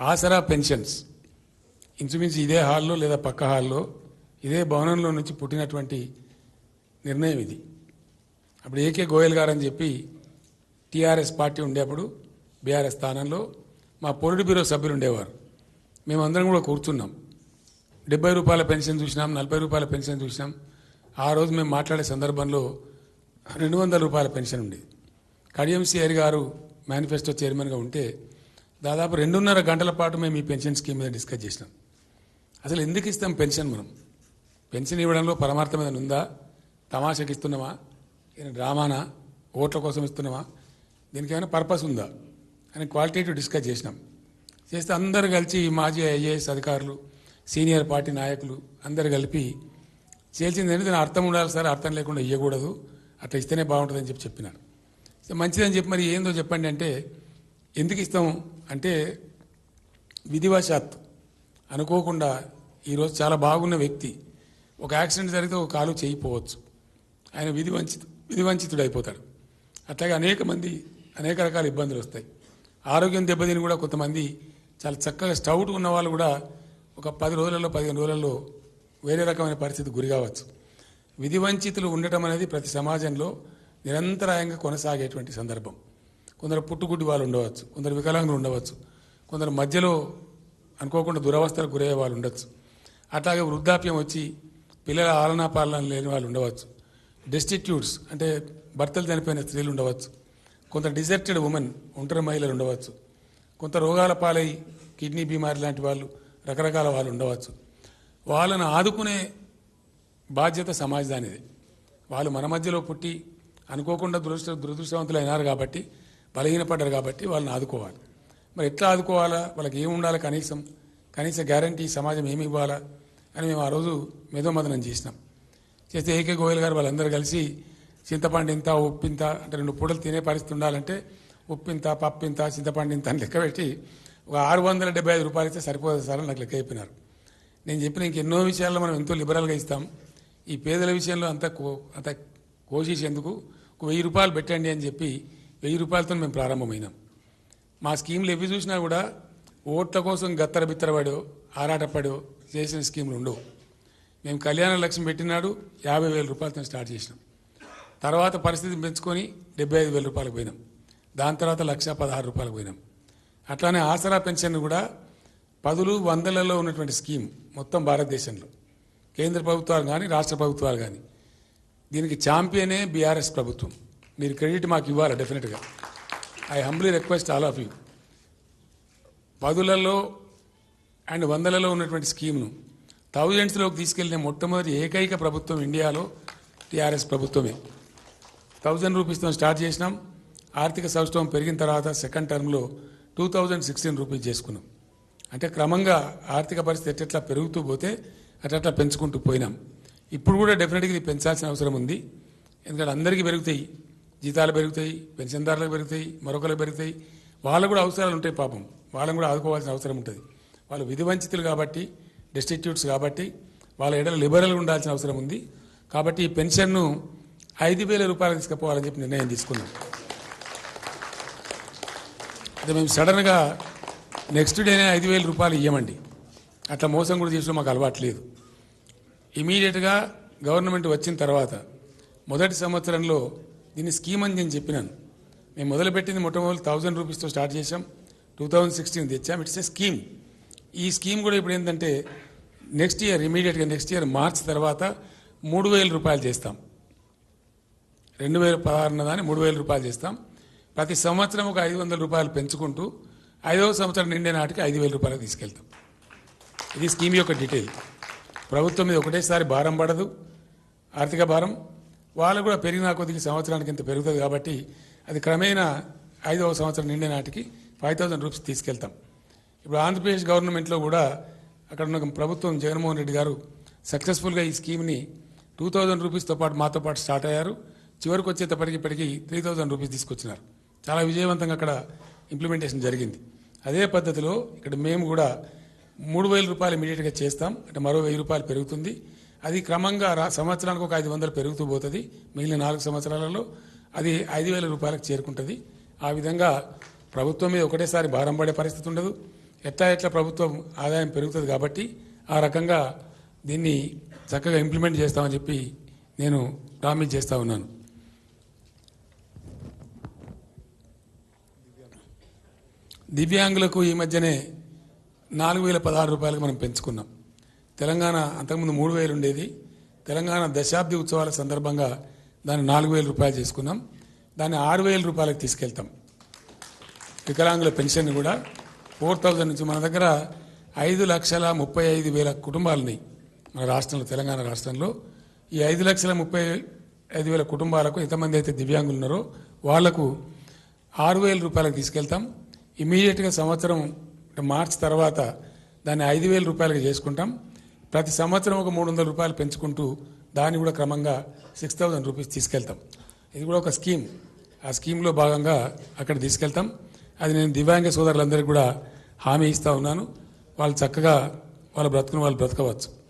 ఆసరా pensions. ఇంచుమించు ఇదే హాల్లో లేదా పక్క హాల్లో ఇదే భవనంలో నుంచి పుట్టినటువంటి నిర్ణయం ఇది. అప్పుడు ఏకే గోయల్ గారు అని చెప్పి టీఆర్ఎస్ పార్టీ ఉండేప్పుడు బీఆర్ఎస్ స్థానంలో మా పొలిటి బ్యూరో సభ్యులు ఉండేవారు. మేమందరం కూడా కూర్చున్నాం. డెబ్బై రూపాయల పెన్షన్ చూసినాం నలభై రూపాయల పెన్షన్ చూసినాం. ఆ రోజు మేము మాట్లాడే సందర్భంలో రెండు వందల రూపాయల పెన్షన్ ఉండేది. కడియం సిఆర్ గారు మేనిఫెస్టో చైర్మన్గా ఉంటే దాదాపు రెండున్నర గంటల పాటు మేము ఈ పెన్షన్ స్కీమ్ మీద డిస్కస్ చేసినాం. అసలు ఎందుకు ఇస్తాం పెన్షన్ మనం? పెన్షన్ ఇవ్వడంలో పరమార్థం ఏదైనా ఉందా? తమాషకి ఇస్తున్నామా? ఏదైనా డ్రామానా? ఓట్ల కోసం ఇస్తున్నామా? దీనికి ఏమైనా పర్పస్ ఉందా? అని క్వాలిటేటివ్ డిస్కస్ చేసినాం. చేస్తే అందరు కలిసి మాజీ ఐఏఎస్ అధికారులు సీనియర్ పార్టీ నాయకులు అందరు కలిపి చేయాల్సింది ఏంటి? దాని అర్థం ఉండాలి సార్ అర్థం లేకుండా ఇవ్వకూడదు అట్లా ఇస్తేనే బాగుంటుందని చెప్పి చెప్పినారు. సో మంచిదని చెప్పి మరి ఏందో చెప్పండి అంటే ఎందుకు ఇస్తాం అంటే విధివశాత్తు. అనుకోకుండా ఈరోజు చాలా బాగున్న వ్యక్తి ఒక యాక్సిడెంట్ జరిగితే ఒక కాలు చేయిపోవచ్చు ఆయన విధి వంచిత విధి వంచితుడు అయిపోతాడు అట్లాగే అనేక మంది అనేక రకాల ఇబ్బందులు వస్తాయి. ఆరోగ్యం దెబ్బతిని కూడా కొంతమంది చాలా చక్కగా స్టౌట్ ఉన్న వాళ్ళు కూడా ఒక పది రోజులలో పదిహేను రోజులలో వేరే రకమైన పరిస్థితి గురి కావచ్చు. విధి వంచితులు ఉండటం అనేది ప్రతి సమాజంలో నిరంతరాయంగా కొనసాగేటువంటి సందర్భం. కొందరు పుట్టుగుడ్డి వాళ్ళు ఉండవచ్చు కొందరు వికలాంగులు ఉండవచ్చు కొందరు మధ్యలో అనుకోకుండా దురవస్థలకు గురయ్యే వాళ్ళు ఉండొచ్చు. అట్లాగే వృద్ధాప్యం వచ్చి పిల్లల ఆలనా పాలన లేని వాళ్ళు ఉండవచ్చు. డెస్టిట్యూట్స్ అంటే భర్తలు చనిపోయిన స్త్రీలు ఉండవచ్చు. కొంత డిజర్టెడ్ ఉమెన్ ఒంటరి మహిళలు ఉండవచ్చు. కొంత రోగాల పాలై కిడ్నీ బీమారి లాంటి వాళ్ళు రకరకాల వాళ్ళు ఉండవచ్చు. వాళ్ళను ఆదుకునే బాధ్యత సమాజానిది. వాళ్ళు మన మధ్యలో పుట్టి అనుకోకుండా దురదృష్ట దురదృష్టవంతులు అయినారు కాబట్టి బలహీనపడ్డారు కాబట్టి వాళ్ళని ఆదుకోవాలి. మరి ఎట్లా ఆదుకోవాలా? వాళ్ళకి ఏమి ఉండాలి కనీసం? కనీస గ్యారంటీ సమాజం ఏమి ఇవ్వాలా? అని మేము ఆ రోజు మేధోమదనం చేసినాం. చేస్తే ఏకే గోయల్ గారు వాళ్ళందరూ కలిసి చింతపండు ఇంత ఉప్పింత అంటే రెండు పూటలు తినే పరిస్థితి ఉండాలంటే ఉప్పింత పప్పింత చింతపండు ఇంత అని లెక్క పెట్టి ఒక ఆరు వందల డెబ్బై ఐదు రూపాయలు ఇస్తే సరిపోతుంది సార్ అని నాకు లెక్క అయిపోయినారు నేను చెప్పిన ఇంకెన్నో విషయాల్లో మనం ఎంతో లిబరల్గా ఇస్తాం. ఈ పేదల విషయంలో అంత కో అంత కోషిష్ ఎందుకు ఒక వెయ్యి రూపాయలు పెట్టండి అని చెప్పి వెయ్యి రూపాయలతో మేము ప్రారంభమైనాం. మా స్కీమ్లు ఎవి చూసినా కూడా ఓట్ల కోసం గత్తర బిత్తరపడో ఆరాటపడో చేసిన స్కీములు ఉండవు. మేము కళ్యాణ లక్ష్యం పెట్టినాడు యాభై వేల రూపాయలతో స్టార్ట్ చేసినాం. తర్వాత పరిస్థితి పెంచుకొని డెబ్బై ఐదు వేల రూపాయలకు పోయినాం. దాని తర్వాత లక్ష పదహారు రూపాయలకు పోయినాం. అట్లానే ఆసరా పెన్షన్ కూడా పదులు వందలలో ఉన్నటువంటి స్కీమ్ మొత్తం భారతదేశంలో. కేంద్ర ప్రభుత్వాలు కానీ రాష్ట్ర ప్రభుత్వాలు కానీ దీనికి ఛాంపియనే బీఆర్ఎస్ ప్రభుత్వం. మీరు క్రెడిట్ మాకు ఇవ్వాలి డెఫినెట్గా? I humbly request all of you. పదులలో and వందలలో ఉన్నటువంటి స్కీమ్ను థౌజండ్స్లోకి తీసుకెళ్ళిన మొట్టమొదటి ఏకైక ప్రభుత్వం ఇండియాలో టీఆర్ఎస్ ప్రభుత్వమే. థౌజండ్ రూపీస్తో స్టార్ట్ చేసినాం. ఆర్థిక సౌష్ఠవం పెరిగిన తర్వాత సెకండ్ టర్మ్లో టూ థౌజండ్ సిక్స్టీన్ రూపీస్ చేసుకున్నాం. అంటే క్రమంగా ఆర్థిక పరిస్థితి ఎట్లా పెరుగుతూ పోతే అట్లా పెంచుకుంటూ పోయినాం. ఇప్పుడు కూడా డెఫినెట్గా ఇది పెంచాల్సిన అవసరం ఉంది. ఎందుకంటే అందరికీ పెరుగుతాయి. జీతాలు పెరుగుతాయి పెన్షన్దారులకు పెరుగుతాయి మరొకరు పెరుగుతాయి. వాళ్ళకు కూడా అవసరాలు ఉంటాయి పాపం. వాళ్ళని కూడా ఆదుకోవాల్సిన అవసరం ఉంటుంది. వాళ్ళు విధి వంచితులు కాబట్టి డిస్టిట్యూట్స్ కాబట్టి వాళ్ళ ఎడలు లిబరల్గా ఉండాల్సిన అవసరం ఉంది. కాబట్టి ఈ పెన్షన్ను ఐదు వేల రూపాయలు తీసుకుపోవాలని చెప్పి నిర్ణయం తీసుకున్నాం. అయితే మేము సడన్గా నెక్స్ట్ డేనే ఐదు వేల రూపాయలు ఇవ్వమండి అట్లా మోసం కూడా చేసిన మాకు అలవాటు లేదు. ఇమీడియట్గా గవర్నమెంట్ వచ్చిన తర్వాత మొదటి సంవత్సరంలో దీన్ని స్కీమ్ అని నేను చెప్పినాను. మేము మొదలుపెట్టింది మొట్టమొదటి థౌజండ్ రూపీస్తో స్టార్ట్ చేసాం టూ థౌజండ్ సిక్స్టీన్ తెచ్చాం. ఇట్స్ ఏ స్కీమ్ ఈ స్కీమ్ కూడా ఇప్పుడు ఏంటంటే నెక్స్ట్ ఇయర్ ఇమీడియట్గా నెక్స్ట్ ఇయర్ మార్చ్ తర్వాత మూడు వేల రూపాయలు చేస్తాం. రెండు వేల పదహారున దాన్ని మూడు వేల రూపాయలు చేస్తాం. ప్రతి సంవత్సరం ఒక ఐదు వందల రూపాయలు పెంచుకుంటూ ఐదవ సంవత్సరం నిండే నాటికి ఐదు వేల రూపాయలు తీసుకెళ్తాం. ఇది స్కీమ్ యొక్క డీటెయిల్ ప్రభుత్వం మీద ఒకటేసారి భారం పడదు. ఆర్థిక భారం వాళ్ళు కూడా పెరిగిన కొద్దిగా సంవత్సరానికి ఇంత పెరుగుతుంది కాబట్టి అది క్రమేణా ఐదవ సంవత్సరం నిండే నాటికి ఫైవ్ థౌసండ్ రూపీస్ తీసుకెళ్తాం. ఇప్పుడు ఆంధ్రప్రదేశ్ గవర్నమెంట్లో కూడా అక్కడ ఉన్న ప్రభుత్వం జగన్మోహన్ రెడ్డి గారు సక్సెస్ఫుల్గా ఈ స్కీమ్ని టూ థౌజండ్ రూపీస్తో పాటు మాతో పాటు స్టార్ట్ అయ్యారు. చివరికి వచ్చేటప్పటికి ఇప్పటికి త్రీ థౌజండ్ రూపీస్ తీసుకొచ్చినారు. చాలా విజయవంతంగా అక్కడ ఇంప్లిమెంటేషన్ జరిగింది. అదే పద్ధతిలో ఇక్కడ మేము కూడా మూడు వేల రూపాయలు ఇమీడియట్గా చేస్తాం. అంటే మరో వెయ్యి రూపాయలు పెరుగుతుంది. అది క్రమంగా సంవత్సరానికి ఒక ఐదు వందలు పెరుగుతూ పోతుంది. మిగిలిన నాలుగు సంవత్సరాలలో అది ఐదు వేల రూపాయలకు చేరుకుంటుంది. ఆ విధంగా ప్రభుత్వం మీద ఒకటేసారి భారం పడే పరిస్థితి ఉండదు. ఎట్లా ఎట్లా ప్రభుత్వం ఆదాయం పెరుగుతుంది కాబట్టి ఆ రకంగా దీన్ని చక్కగా ఇంప్లిమెంట్ చేస్తామని చెప్పి నేను ప్రామిస్ చేస్తూ ఉన్నాను. దివ్యాంగులకు ఈ మధ్యనే నాలుగు వేల పదహారు రూపాయలకు మనం పెంచుకున్నాం. తెలంగాణ అంతకుముందు మూడు వేలు ఉండేది. తెలంగాణ దశాబ్ది ఉత్సవాల సందర్భంగా దాన్ని నాలుగు వేల రూపాయలు చేసుకున్నాం. దాన్ని ఆరు వేల రూపాయలకు తీసుకెళ్తాం. వికలాంగుల పెన్షన్ కూడా ఫోర్ థౌజండ్ నుంచి మన దగ్గర ఐదు లక్షల ముప్పై ఐదు వేల కుటుంబాలని మన రాష్ట్రంలో తెలంగాణ రాష్ట్రంలో ఈ ఐదు లక్షల ముప్పై ఐదు వేల కుటుంబాలకు ఎంతమంది అయితే దివ్యాంగులు ఉన్నారో వాళ్ళకు ఆరు వేల రూపాయలకు తీసుకెళ్తాం. ఇమీడియట్గా సంవత్సరం మార్చ్ మార్చి తర్వాత దాన్ని ఐదు వేల రూపాయలకు చేసుకుంటాం. ప్రతి సంవత్సరం ఒక మూడు వందల రూపాయలు పెంచుకుంటూ దాన్ని కూడా క్రమంగా సిక్స్ థౌజండ్ రూపీస్ తీసుకెళ్తాం. ఇది కూడా ఒక స్కీమ్. ఆ స్కీమ్లో భాగంగా అక్కడ తీసుకెళ్తాం. అది నేను దివ్యాంగ సోదరులందరికీ కూడా హామీ ఇస్తూ ఉన్నాను. వాళ్ళు చక్కగా వాళ్ళ బ్రతుకును వాళ్ళు బ్రతకవచ్చు.